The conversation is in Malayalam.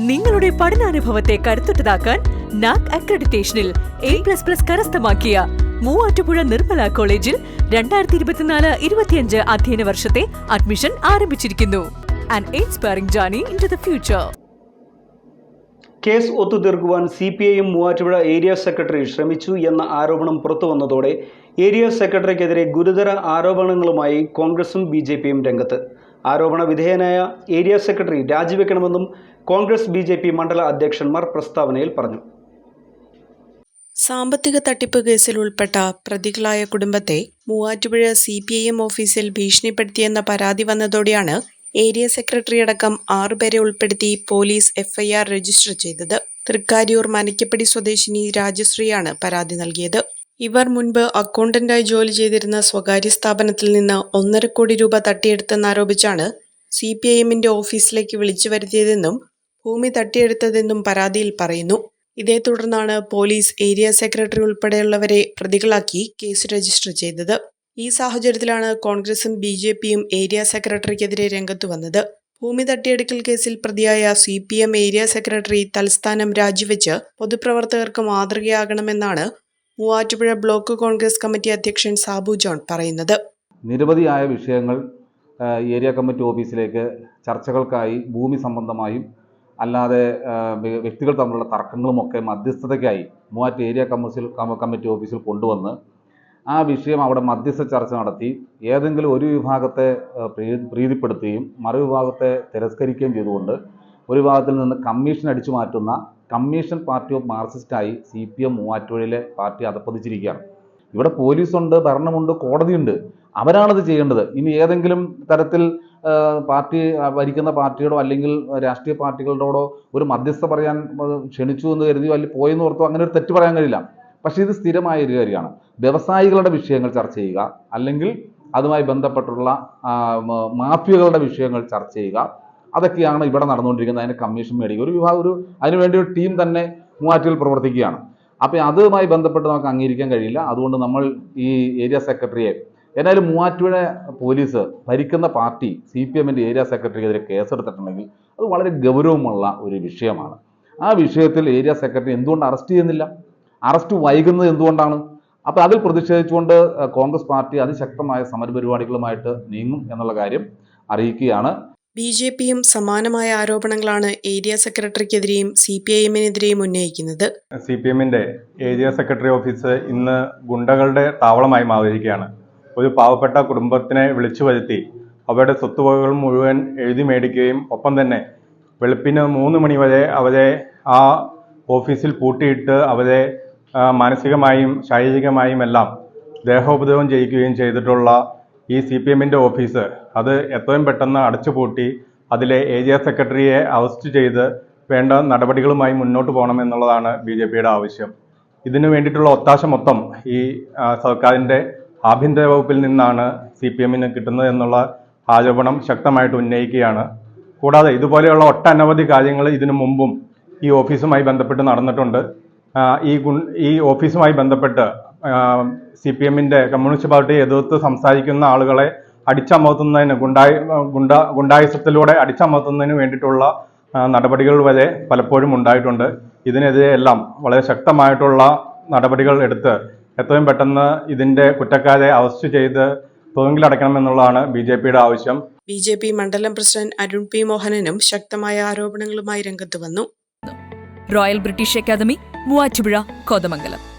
നിങ്ങളുടെ പഠനാനുഭവത്തെ കരുത്തുറ്റതാക്കാൻ നാക് അക്രഡിറ്റേഷനിൽ എ പ്ലസ് പ്ലസ് കരസ്ഥമാക്കിയ മൂവാറ്റുപുഴ നിർമ്മല കോളേജിൽ രണ്ടായിരത്തി ഇരുപത്തിനാല് ഇരുപത്തിയഞ്ച് അധ്യയന വർഷത്തെ അഡ്മിഷൻ ആരംഭിച്ചിരിക്കുന്നു. ഫ്യൂച്ചർ കേസ് ഒത്തുതീർക്കുവാൻ സി പി ഐയും മൂവാറ്റുപുഴ ഏരിയ സെക്രട്ടറി ശ്രമിച്ചു എന്ന ആരോപണം പുറത്തുവന്നതോടെ ഏരിയ സെക്രട്ടറിക്കെതിരെ ഗുരുതര ആരോപണങ്ങളുമായി കോൺഗ്രസും ബി ജെ പിയും രംഗത്ത്. ആരോപണ വിധേയനായ ഏരിയ സെക്രട്ടറി രാജിവെക്കണമെന്നും കോൺഗ്രസ് ബി മണ്ഡല അധ്യക്ഷന്മാർ പ്രസ്താവനയിൽ പറഞ്ഞു. സാമ്പത്തിക തട്ടിപ്പ് കേസിൽ ഉൾപ്പെട്ട പ്രതികളായ കുടുംബത്തെ Muvattupuzha C P I M ഓഫീസിൽ ഭീഷണിപ്പെടുത്തിയെന്ന പരാതി വന്നതോടെയാണ് ഏരിയ സെക്രട്ടറി അടക്കം ആറുപേരെ ഉൾപ്പെടുത്തി പോലീസ് എഫ്ഐആർ രജിസ്റ്റർ ചെയ്തത്. തൃക്കാര്യൂർ മനക്കപ്പടി സ്വദേശിനി രാജശ്രീയാണ് പരാതി നൽകിയത്. ഇവർ മുൻപ് അക്കൗണ്ടന്റായി ജോലി ചെയ്തിരുന്ന സ്വകാര്യ സ്ഥാപനത്തിൽ നിന്ന് ഒന്നര കോടി രൂപ തട്ടിയെടുത്തെന്നാരോപിച്ചാണ് സി പി ഐ എമ്മിന്റെ ഓഫീസിലേക്ക് വിളിച്ചു വരുത്തിയതെന്നും ഭൂമി തട്ടിയെടുത്തതെന്നും പരാതിയിൽ പറയുന്നു. ഇതേ തുടർന്നാണ് പോലീസ് ഏരിയ സെക്രട്ടറി ഉൾപ്പെടെയുള്ളവരെ പ്രതികളാക്കി കേസ് രജിസ്റ്റർ ചെയ്തത്. ഈ സാഹചര്യത്തിലാണ് കോൺഗ്രസും ബി ജെ പിയും ഏരിയ സെക്രട്ടറിക്കെതിരെ രംഗത്തു വന്നത്. ഭൂമി തട്ടിയെടുക്കൽ കേസിൽ പ്രതിയായ C P M area secretary തൽസ്ഥാനം രാജിവെച്ച് പൊതുപ്രവർത്തകർക്ക് മാതൃകയാകണമെന്നാണ് മൂവാറ്റുപുഴ ബ്ലോക്ക് കോൺഗ്രസ് കമ്മിറ്റി അധ്യക്ഷൻ സാബു ജോൺ പറയുന്നത്. നിരവധിയായ വിഷയങ്ങൾ ഏരിയ കമ്മിറ്റി ഓഫീസിലേക്ക് ചർച്ചകൾക്കായി ഭൂമി സംബന്ധമായും അല്ലാതെ വ്യക്തികൾ തമ്മിലുള്ള തർക്കങ്ങളുമൊക്കെ മധ്യസ്ഥതയ്ക്കായി മൂവാറ്റ് ഏരിയ കമ്മിസിൽ കമ്മിറ്റി ഓഫീസിൽ കൊണ്ടുവന്ന് ആ വിഷയം അവിടെ മധ്യസ്ഥ ചർച്ച നടത്തി. ഏതെങ്കിലും ഒരു വിഭാഗത്തെ പ്രീതിപ്പെടുത്തുകയും മറുവിഭാഗത്തെ തിരസ്കരിക്കുകയും ചെയ്തുകൊണ്ട് ഒരു വിഭാഗത്തിൽ നിന്ന് കമ്മീഷൻ അടിച്ചു മാറ്റുന്ന കമ്മീഷൻ പാർട്ടി ഓഫ് മാർക്സിസ്റ്റായി സി പി എം മൂവാറ്റുപുഴയിലെ പാർട്ടി അതപ്പതിച്ചിരിക്കുകയാണ് ഇവിടെ പോലീസുണ്ട് ഭരണമുണ്ട് കോടതിയുണ്ട്. അവരാണത് ചെയ്യേണ്ടത്. ഇനി ഏതെങ്കിലും തരത്തിൽ പാർട്ടി ഭരിക്കുന്ന പാർട്ടിയോടോ അല്ലെങ്കിൽ രാഷ്ട്രീയ പാർട്ടികളോടോ ഒരു മധ്യസ്ഥ പറയാൻ ക്ഷണിച്ചു എന്ന് കരുതിയോ അല്ലെങ്കിൽ പോയെന്ന് ഓർത്തോ അങ്ങനെ ഒരു തെറ്റ് പറയാൻ കഴിയില്ല. പക്ഷേ ഇത് സ്ഥിരമായ ഒരു കാര്യമാണ്. വ്യവസായികളുടെ വിഷയങ്ങൾ ചർച്ച ചെയ്യുക അല്ലെങ്കിൽ അതുമായി ബന്ധപ്പെട്ടുള്ള മാഫിയകളുടെ വിഷയങ്ങൾ ചർച്ച ചെയ്യുക അതൊക്കെയാണ് ഇവിടെ നടന്നുകൊണ്ടിരിക്കുന്നത്. അതിന് കമ്മീഷൻ മേടിക്കുക ഒരു വിഭാഗം ഒരു അതിനുവേണ്ടി ഒരു ടീം തന്നെ മൂവാറ്റിൽ പ്രവർത്തിക്കുകയാണ്. അപ്പോൾ അതുമായി ബന്ധപ്പെട്ട് നമുക്ക് അംഗീകരിക്കാൻ കഴിയില്ല. അതുകൊണ്ട് നമ്മൾ ഈ ഏരിയ സെക്രട്ടറിയെ ഏതായാലും മൂവാറ്റുപുഴ പോലീസ് ഭരിക്കുന്ന പാർട്ടി സി പി എമ്മിന്റെ ഏരിയ സെക്രട്ടറിക്കെതിരെ കേസെടുത്തിട്ടുണ്ടെങ്കിൽ അത് വളരെ ഗൗരവമുള്ള ഒരു വിഷയമാണ്. ആ വിഷയത്തിൽ ഏരിയ സെക്രട്ടറി എന്തുകൊണ്ട് അറസ്റ്റ് ചെയ്യുന്നില്ല? അറസ്റ്റ് വൈകുന്നത് എന്തുകൊണ്ടാണ്? അപ്പോൾ അതിൽ പ്രതിഷേധിച്ചുകൊണ്ട് കോൺഗ്രസ് പാർട്ടി അതിശക്തമായ സമരപരിപാടികളുമായിട്ട് നീങ്ങും എന്നുള്ള കാര്യം അറിയിക്കുകയാണ്. ബി ജെ പിയും സമാനമായ ആരോപണങ്ങളാണ് ഏരിയ സെക്രട്ടറിക്കെതിരെയും സി പി ഐ എമ്മിനെതിരെയും ഉന്നയിക്കുന്നത്. സി പി എമ്മിന്റെ ഏരിയ സെക്രട്ടറി ഓഫീസ് ഇന്ന് ഗുണ്ടകളുടെ താവളമായി മാറിയിരിക്കുകയാണ്. ഒരു പാവപ്പെട്ട കുടുംബത്തിനെ വിളിച്ചു വരുത്തി അവരുടെ സ്വത്തുവകകൾ മുഴുവൻ എഴുതി മേടിക്കുകയും ഒപ്പം തന്നെ വെളുപ്പിന് മൂന്ന് മണി വരെ അവരെ ആ ഓഫീസിൽ പൂട്ടിയിട്ട് അവരെ മാനസികമായും ശാരീരികമായും എല്ലാം ദേഹോപദ്രവം ചെയ്യിക്കുകയും ചെയ്തിട്ടുള്ള ഈ സി പി എമ്മിന്റെ ഓഫീസ് അത് എത്രയും പെട്ടെന്ന് അടച്ചുപൂട്ടി അതിലെ ഏരിയ സെക്രട്ടറിയെ അറസ്റ്റ് ചെയ്ത് വേണ്ട നടപടികളുമായി മുന്നോട്ട് പോകണം എന്നുള്ളതാണ് ബി ജെ പിയുടെ ആവശ്യം. ഇതിനു വേണ്ടിയിട്ടുള്ള ഒത്താശ മൊത്തം ഈ സർക്കാരിന്റെ ആഭ്യന്തര വകുപ്പിൽ നിന്നാണ് സി പി എമ്മിന് കിട്ടുന്നത് എന്നുള്ള ആരോപണം ശക്തമായിട്ട് ഉന്നയിക്കുകയാണ്. കൂടാതെ ഇതുപോലെയുള്ള ഒട്ടനവധി കാര്യങ്ങൾ ഇതിനു മുമ്പും ഈ ഓഫീസുമായി ബന്ധപ്പെട്ട് നടന്നിട്ടുണ്ട്. ഈ ഗുൺ ഈ ഓഫീസുമായി ബന്ധപ്പെട്ട് സി പി എമ്മിന്റെ കമ്മ്യൂണിസ്റ്റ് പാർട്ടിയെ എതിർത്ത് സംസാരിക്കുന്ന ആളുകളെ അടിച്ചമർത്തുന്നതിന് ഗുണ്ടായി ഗുണ്ട ഗുണ്ടായുസത്തിലൂടെ അടിച്ചമർത്തുന്നതിന് വേണ്ടിയിട്ടുള്ള നടപടികൾ വരെ പലപ്പോഴും ഉണ്ടായിട്ടുണ്ട്. ഇതിനെതിരെ എല്ലാം വളരെ ശക്തമായിട്ടുള്ള നടപടികൾ എടുത്ത് എത്രയും പെട്ടെന്ന് ഇതിന്റെ കുറ്റക്കാരെ അറസ്റ്റ് ചെയ്ത് തുറങ്കിലടക്കണമെന്നുള്ളതാണ് ബി ജെ പിയുടെ ആവശ്യം. ബി ജെ പി മണ്ഡലം പ്രസിഡന്റ് അരുൺ പി മോഹനനും ശക്തമായ ആരോപണങ്ങളുമായി രംഗത്ത് വന്നു. Royal British academy Muvattupuzha Kothamangalam